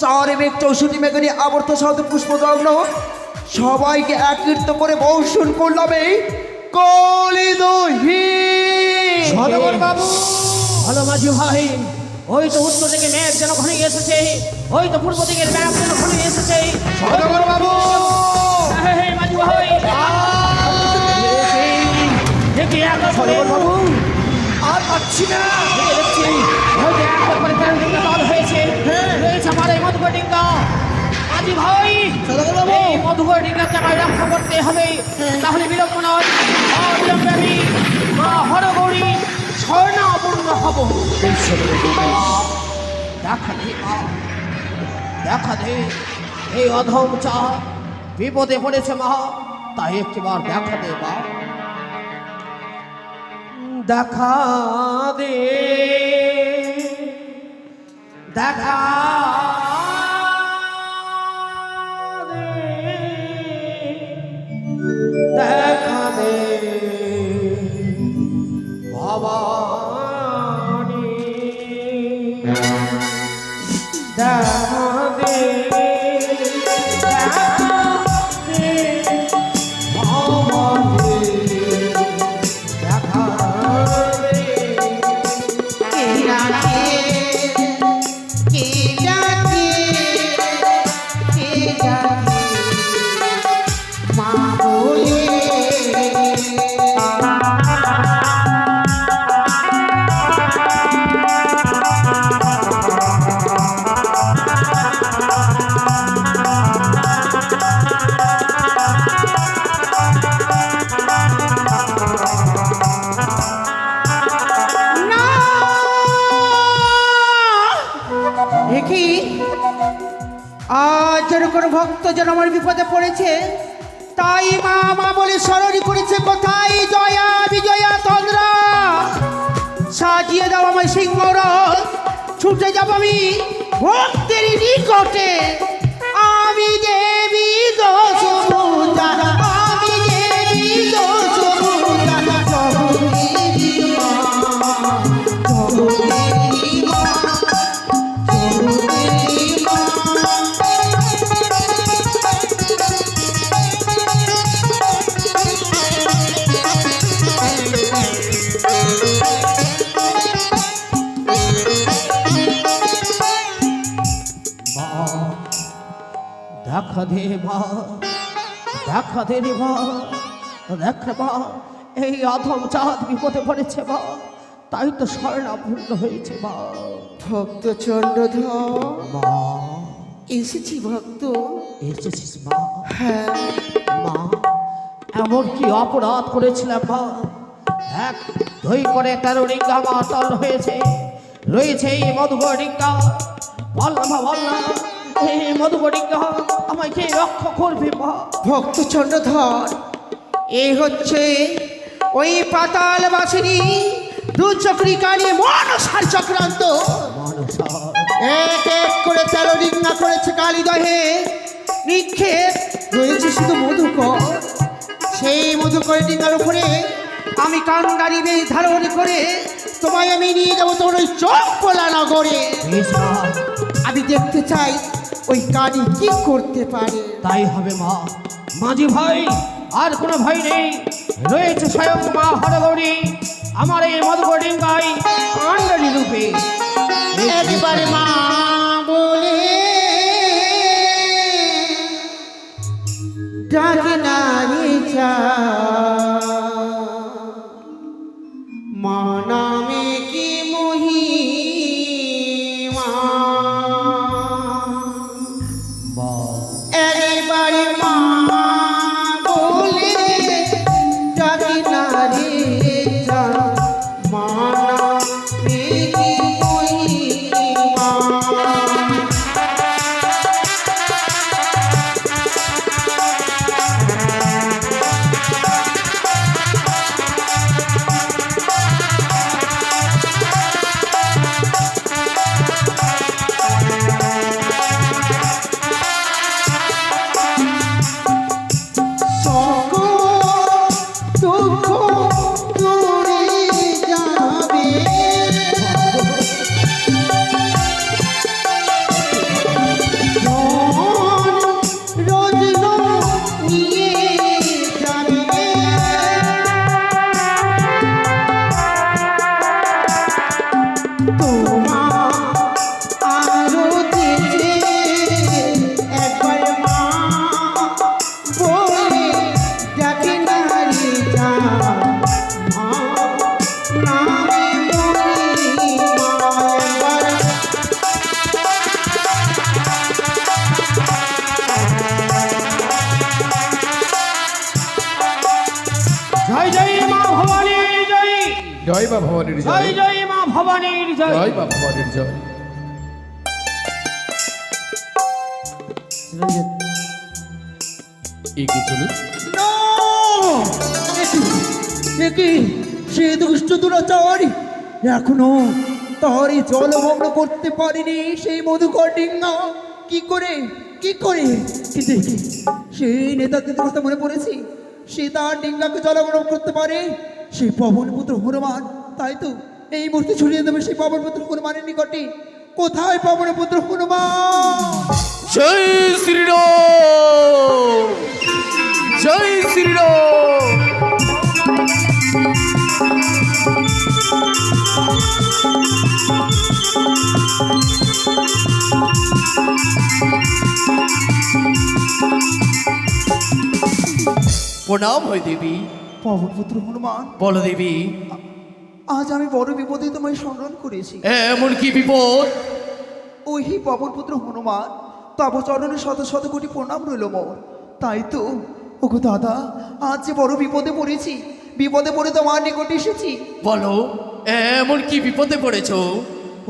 চার মেঘ চৌষট্টি মেঘানি আবর্ত সাধু পুষ্পদগ্ন সবাইকে একত্রিত করে বর্ষণ করলাম এই কলিদহি সদাগর বাবু। ভালো মাঝি ভাই ওই তো উত্তর থেকে মেঘ যেন ঘনে এসেছে ওই তো পূর্ব দিকের মেঘ যেন ঘনে এসেছে। বাবু। হে, হে, মাঝি ভাই। দেখি বাবু। আর পাচ্ছি না। দেখছি মাঝি ভাই এই রক্ষা করতে হবে। তাহলে বিলম্ব নয়। অবিলম্বে আমি মা হরগৌরী স্বর্ণাপূর্ণ হব। দেখা দে দেখা দে। এই অধম চা বিপদে পড়েছে মা তাই একটিবার দেখা দে মা। দেখা দে দেখা আজ কোনো ভক্ত যেন আমার বিপদে পড়েছে তাই মা মা বলে স্মরণ করেছে কোথায়? জয়া বিজয়া তন্দ্রা সাজিয়ে দাও আমার সিংহর ছুটে যাব আমি ভক্তের নিকটে। দেখা দে মা দেখা দে রে মা দেখ এই অধম চাঁদ বিপদে পড়েছে বা তাই তো স্বর্ণাপূর্ণ হয়েছে বা। ভক্ত মা। এসেছি ভক্ত। এসেছিস মা। হ্যাঁ। মা এমন কি অপরাধ করেছিলাম মা এক দুই করে তেরো রিঙ্গা মাতাল হয়েছে। রয়েছে এই মধুকর রিঙ্গা। বল না মা বল না এই মধুকর আমাকে রক্ষা করবে মা ভক্ত চন্দ্রধর এই হচ্ছে ওই পাতাল বাসিনী দু চক্রি কানে মনসার চক্রান্ত। এক এক করে তেরো রিঙ্গা করেছে কালীদহে। নিক্ষেপ রয়েছে শুধু মধুকর। সেই মধুকর ডিঙ্গার উপরে আমি কান্ডারি বেশ ধারণ করে তোমায় আমি নিয়ে যাব তোমার ওই চম্পলা নগরে। বেশ আমি দেখতে চাই ওই কানি কি করতে পারে? তাই হবে মা। মাঝি ভাই আর কোনো ভাই নেই। রয়েছে স্বয়ং মা হরগৌরী আমার এই মধুকর ডিঙ্গাই কাণ্ডারি রূপে। একবার মা বলে ডাকে নারী চা মা নামে কি মহিমা? ভবানীর জয়। জয় জয় মা ভবানীর জয়। জয় মা ভবানীর জয়। এগিয়ে চলুন? না! এ কি? সে দুষ্ট দুরাচার। এখনও তারই জলমগ্ন করতে পারেনি সেই মধুকর ডিঙ্গা। কি করে? কি করে? কি, সেই নেতাদের কথা মনে পড়েছি? সে তার ডিঙ্গাকে জলমগ্ন করতে পারে? সেই পবন পুত্র হনুমান তাই তো এই মুহূর্তে ছড়িয়ে দেবে সেই পবন পুত্র হনুমানের নিকটে। কোথায় পবন পুত্র হনুমান? জয় শ্রীরাম। জয় শ্রীরাম। প্রণাম হয় দেবী। পবন পুত্র হনুমান। বলো দেবী। আজ আমি বড় বিপদে তোমায় স্মরণ করেছি। এমন কি বিপদ? ওই পবন পুত্র হনুমান তব চরণে শত শত কোটি প্রণাম রইল মোর। তাই তো ওগো দাদা আজ যে বড় বিপদে পড়েছি বিপদে পড়ে তোমার নিকটে এসেছি। বলো এমন কি বিপদে পড়েছো?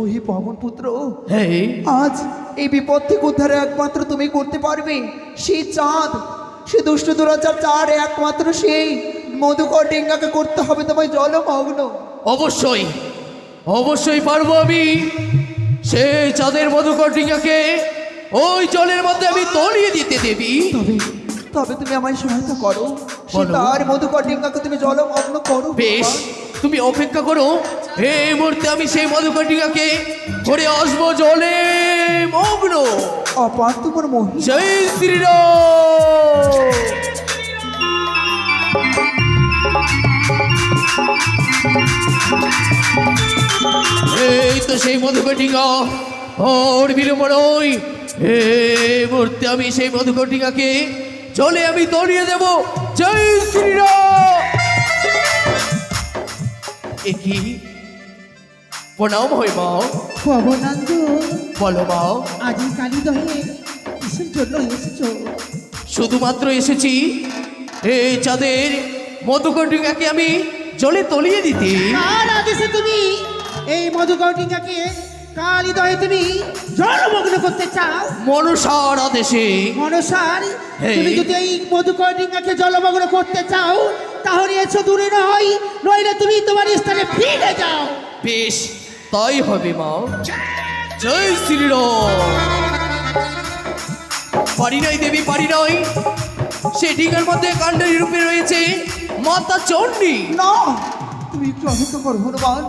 ওই পবন পুত্র হ্যাঁ আজ এই বিপদ থেকে উদ্ধারে একমাত্র তুমি করতে পারবে। সেই চাঁদ সে দুষ্ট দুরাচার চাঁদ একমাত্র সেই মধুকর ডেঙ্গাকে করতে হবে তোমায় জলমগ্ন। অবশ্যই অবশ্যই পারব আমি। সেই চাঁদের মধুকর ডিঙ্গাকে ওই জলের মধ্যে আমি তলিয়ে দিতে দেবি। তবে তবে তুমি আমায় সহায়তা করো। সে বলো। তার মধুকর ডেঙ্গাকে তুমি জলমগ্ন করো বেশ তুমি অপেক্ষা করো। এই মুহূর্তে আমি সেই মধুকর ডিঙ্গাকে করে আসব জলে মগ্ন অপার তোমার মহিমা। জয় শ্রীরাম। এই তো সেই ডিঙ্গা ওর বিলম্ব নয় এই মুহূর্তে আমি সেই মধুকর চলে আমি তলিয়ে দেব। জয় শ্রীরাম! এ কি? প্রণাম হয় মা। পবনান্দ বলো মা। আজ এই কালীদহে কিসের জন্য এসেছ? শুধুমাত্র এসেছি এই চাঁদের মধুকণ্ঠিকাকে আমি জলে তলিয়ে দিতে। কার আদেশে তুমি এই মধুকৌটিকাকে কালীদহে তুমি জলমগ্ন করতে চাও? মনসার আদেশে। মনসার। তুমি যদি এই মধুকৌটিকাকে জলমগ্ন করতে চাও তাহলে এসো দূরে নয় নইলে তুমি তোমার স্থানে ফিরে যাও। বেশ তাই হবে মা। জয় শ্রীরাম। পারি নাই দেবী পারি নাই। সে ডিঙার মধ্যে কাণ্ডের রূপে রয়েছে। মাতা চণ্ডী। না তুমি একটু অপেক্ষা করো হনুমান।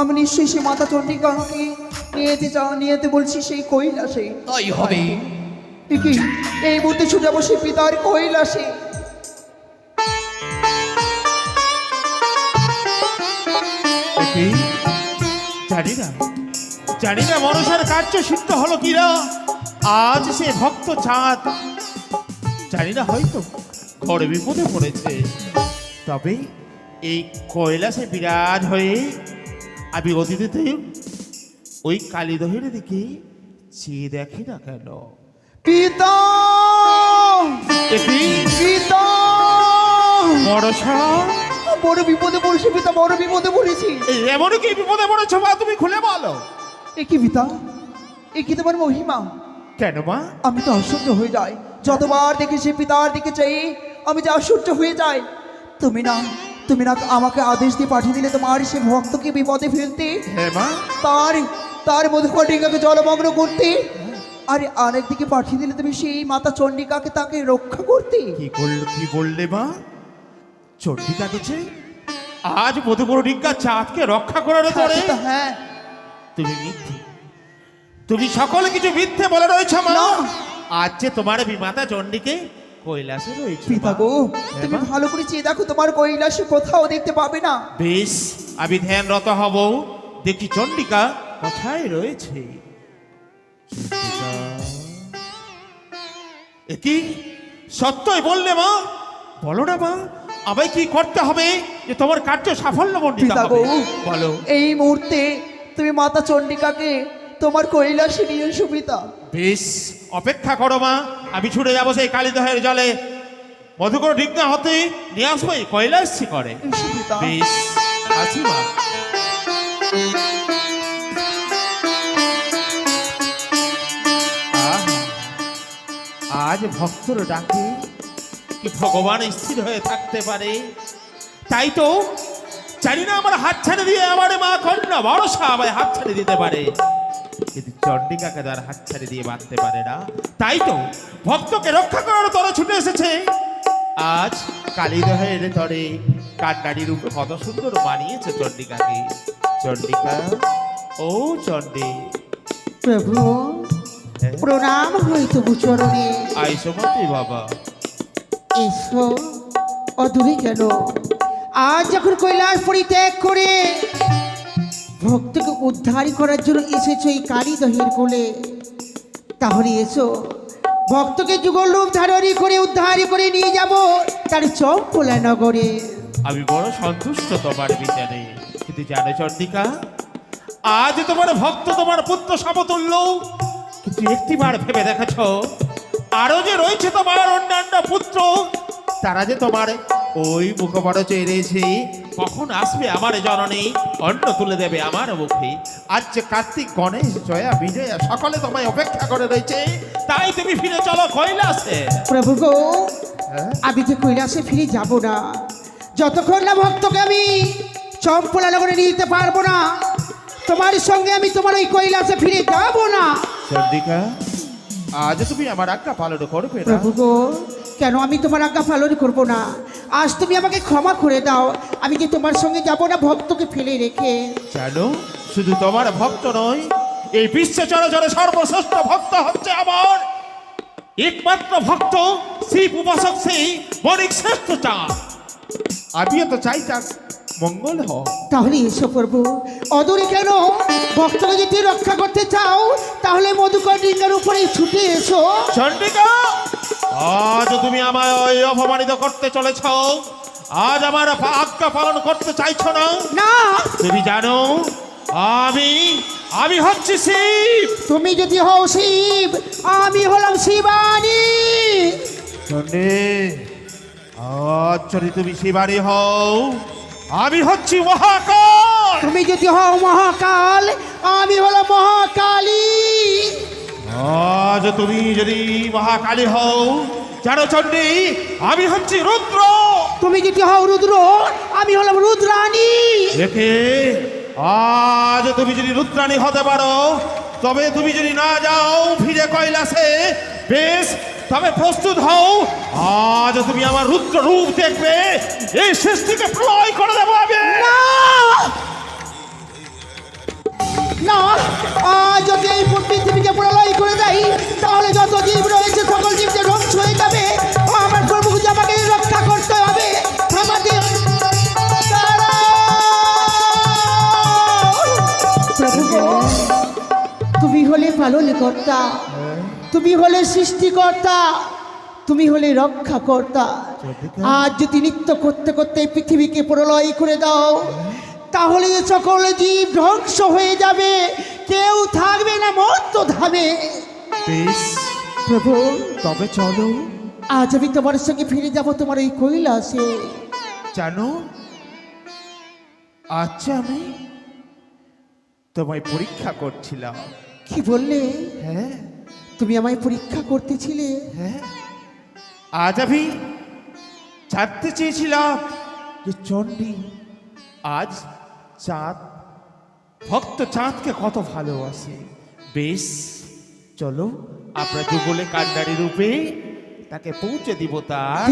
আমি নিশ্চয়ই সেই মাতা চন্ডিকাকে নিয়ে যেতে চাও নিয়ে যেতে বলছি সেই কৈলাসে। তাই হবে। কি? এই মুহূর্তে ছুটে যাব সেই পিতার কৈলাসে। জানি না জানি না মনসার কার্য সিদ্ধ হলো কিনা। আজ সে ভক্ত চাঁদ। জানি না হয়তো ঘরে বিপদে পড়েছে। তবে এই কৈলাসে বিরাজ হয়ে আমি অতীতে ওই কালীদহের দিকে চেয়ে দেখি না কেন? পিতা পিতা মনসা বড় বিপদে পড়েছি পিতা বড় বিপদে পড়েছি। এমন কি বিপদে পড়েছো মা? তুমি খুলে বলো। এ কি পিতা? এ কি তোমার মহিমা? কেন মা? আমি তো অসহ্য হয়ে যাই। যতবার দেখি সে পিতার দিকে চাই আমি যে অসহ্য হয়ে যাই। তুমি না তুমি না আমাকে আদেশ দিয়ে পাঠিয়ে দিলে তোমার সে ভক্তকে বিপদে ফেলতে। হ্যাঁ তার তার মধুকর ডিঙ্গাকে জলমগ্ন করতে। আরে আর আরেকদিকে পাঠিয়ে দিলে তুমি সেই মাতা চণ্ডিকাকে তাকে রক্ষা করতে। কি করল কি বললে মা? চন্ডিকা গেছে আজ মধুকরণিকা চাঁদকে রক্ষা করার পরে। হ্যাঁ। তুমি মিথ্যে। তুমি সকল কিছু মিথ্যে বলে রয়েছো মা। আজ যে তোমার বিমাতা চণ্ডীকে কৈলাসে রয়েছে পিতা। গো হ্যাঁ, তুমি ভালো করে চেয়ে দেখো তোমার কৈলাসে কোথাও দেখতে পাবে না। বেশ আমি ধ্যানরত হব। দেখি চণ্ডিকা কোথায় রয়েছে। কি? সত্যই বললে মা? বলো না মা আমায় কি করতে হবে যে তোমার কার্য সাফল্য পিতা হবে? বলো। এই মুহূর্তে তুমি মাতা চণ্ডিকাকে তোমার কৈলাসে নিয়ে পিতা। বেশ অপেক্ষা করো মা আমি ছুটে যাব সেই কালীদহের জলে। মধুকর ডিগ্না হতে নিয়ে আসব এই কৈলাস করে। বেশ আসি মা। আজ ভক্তর ডাকে কি ভগবান স্থির হয়ে থাকতে পারে? তাই তো জানি না আমার হাত ছেড়ে দিয়ে আমার মা কন্যা ভরসা আমায় হাত ছেড়ে দিতে পারে। কিন্তু চন্ডিকাকে তার হাত ছেড়ে দিয়ে বাঁধতে পারে না। তাই তো ভক্তকে রক্ষা করার তরে ছুটে এসেছে। আজ কালীদহের তরে কান্নাড়ি রূপে কত সুন্দর মানিয়েছে চন্ডিকাকে চন্ডিকা ও চন্ডী প্রভু হ্যাঁ? প্রণাম হই তবু চরণে। আইসো মতে বাবা। এসো অদূরে গেল আজ যখন কৈলাস পরিত্যাগ করে ভক্তকে উদ্ধার করার জন্য এসেছ এই কালীদহের কোলে। তাহলে এসো। ভক্তকে যুগল রূপ ধারণী করে উদ্ধার করে নিয়ে যাব তার চম্পলা নগরে আমি বড় সন্তুষ্ট তোমার বিচারে। কিন্তু জানো চন্ডিকা, আজ তোমার ভক্ত তোমার পুত্র সমতুল্য। কিন্তু একটিবার ভেবে দেখেছ, আরও যে রয়েছে তোমার অন্যান্য পুত্র, তারা যে তোমার ওই মুখপড় চেয়েছে কখন আসবে আমার জননী? অন্ন তুলে দেবে আমার মুখে। আজ যে কার্তিক গণেশ জয়া বিজয়া সকলে তোমায় অপেক্ষা করে রয়েছে। তাই তুমি ফিরে চলো কৈলাসে। প্রভু গো হ্যাঁ? আমি যে কৈলাসে ফিরে যাব না যতক্ষণ না ভক্তকে আমি চম্পলা নগরে নিয়ে যেতে পারব না তোমার সঙ্গে আমি তোমার ওই কৈলাসে ফিরে যাব না। চন্ডিকা আজ তুমি আমার আজ্ঞা পালন করবে না। প্রভু গো কেন? আমি তোমার আজ্ঞা পালন করব না। আজ তুমি আমাকে ক্ষমা করে দাও। আমি যে তোমার সঙ্গে যাব না ভক্তকে ফেলে রেখে। জানো শুধু তোমার ভক্ত নয় এই বিশ্ব চরাচরে সর্বশ্রেষ্ঠ ভক্ত হচ্ছে আমার একমাত্র ভক্ত শিব উপাসক সেই বণিক শ্রেষ্ঠ চাঁদ। আমিও তো চাই তার মঙ্গল হোক। তাহলে এসো প্রভু। অদূরে কেন? ভক্তকে যদি রক্ষা করতে চাও তাহলে মধুকর ডিঙ্গার উপরে ছুটে এসো। চন্ডিকা! আজ তুমি আমায় ওই অপমানিত করতে চলেছ। আজ আমার আজ্ঞা পালন করতে চাইছো না? না। তুমি জানো আমি আমি হচ্ছি শিব। তুমি যদি হও শিব আমি হলাম শিবানী। আজ যদি তুমি শিবানী হও আমি হচ্ছি মহাকাল। তুমি যদি হও মহাকাল আমি আজ তুমি যদি মহাকালী হও জানো চন্ডী আমি হচ্ছি রুদ্র। তুমি যদি হও রুদ্র আমি হলাম রুদ্রাণী। একে আজ তুমি যদি রুদ্রাণী হতে পারো তবে তুমি যদি না যাও ফিরে কৈলাসে বেশ তবে প্রস্তুত হও। আজ তুমি আমার রুদ্র রূপ দেখবে এই সৃষ্টিকে প্রলয় করে দেবো আমি। না! না আজ যদি এই হলে কর্তা তুমি হলে সৃষ্টিকর্তা তুমি হলে রক্ষাকর্তা। আজ যদি নৃত্য করতে করতে এই পৃথিবীকে প্রলয় করে দাও তাহলে সকল জীব ধ্বংস হয়ে যাবে। কেউ থাকবে না মর্ত ধামে। বেশ প্রভু তবে চলো। আজ আমি তোমার সঙ্গে ফিরে যাব তোমার এই কৈলাসে। জানো আচ্ছা আমি তোমায় পরীক্ষা করছিলাম। কি বললে? হ্যাঁ। তুমি আমায় পরীক্ষা করতেছিলে। হ্যাঁ। আজ আমি জানতে চেয়েছিলাম যে চণ্ডী আজ চাঁদ ভক্ত চাঁদকে কত ভালোবাসে। বেশ চলো আমরা যুগলে কান্ডারি রূপে তাকে পৌঁছে দিব তার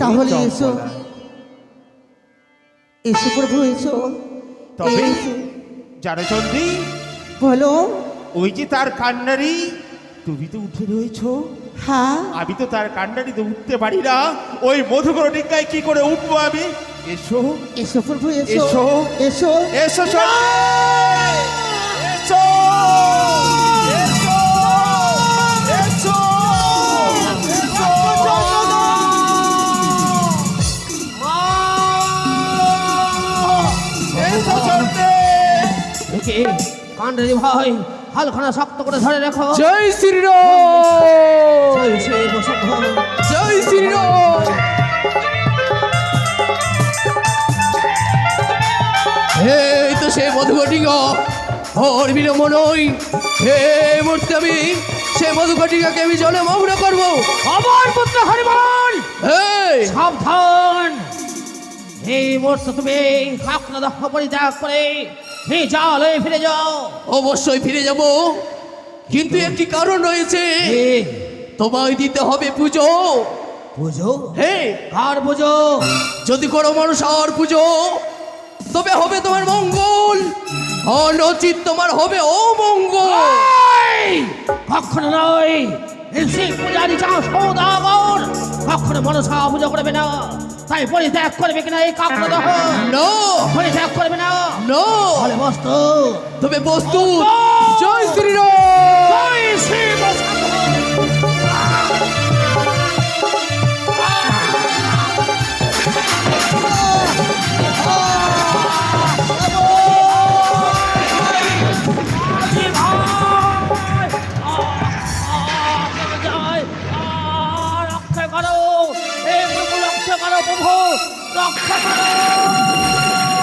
তাহলে এসো। এসো প্রভু এসো। তবে। জানো চণ্ডী বলো। ওই যে তার কান্ডারি তুমি তো উঠে রয়েছো। হ্যাঁ। আমি তো তার কান্ডারিতে উঠতে পারি না। ওই মধুকর ডিঙ্গায় কি করে উঠবো আমি? এসো। এসো প্রভু এসো। এসো। এসো। এসো এসো। কান্ডারি ভাই। হালখানা শক্ত করে ধরে রেখো। জয় শ্রীরাম। জয় শ্রী জয় শ্রীরাম। মধুকটিকা ওর বিলম্ব নই হে মুহূর্তে আমি সে মধুকটিকাকে আমি জলে মগ্ন করব। আমার পুত্র হরিমন এই! সাবধান! এই মুহূর্তে তুমি দক্ষ পরিত্যাগ করে এই জলে ফিরে যাও। অবশ্যই ফিরে যাব। কিন্তু একটি কারণ রয়েছে। তোমায় দিতে হবে পুজো। পুজো? হে। কার পুজো? যদি কোনো মানুষ আর পুজো তবে হবে তোমার মঙ্গল। আর নচিত তোমার হবে অমঙ্গল। এই, কখনো নয়। পূজারি যা সৌদাগর। কখনো মনসা পুজো করবে না। তাই পরিত্যাগ করবে কিনা এই কাকনা দহ? নো। পরিত্যাগ করবে না নো। ফলে বস্তু। তবে বস্তু। জয় শ্রীরাম। জয় শিব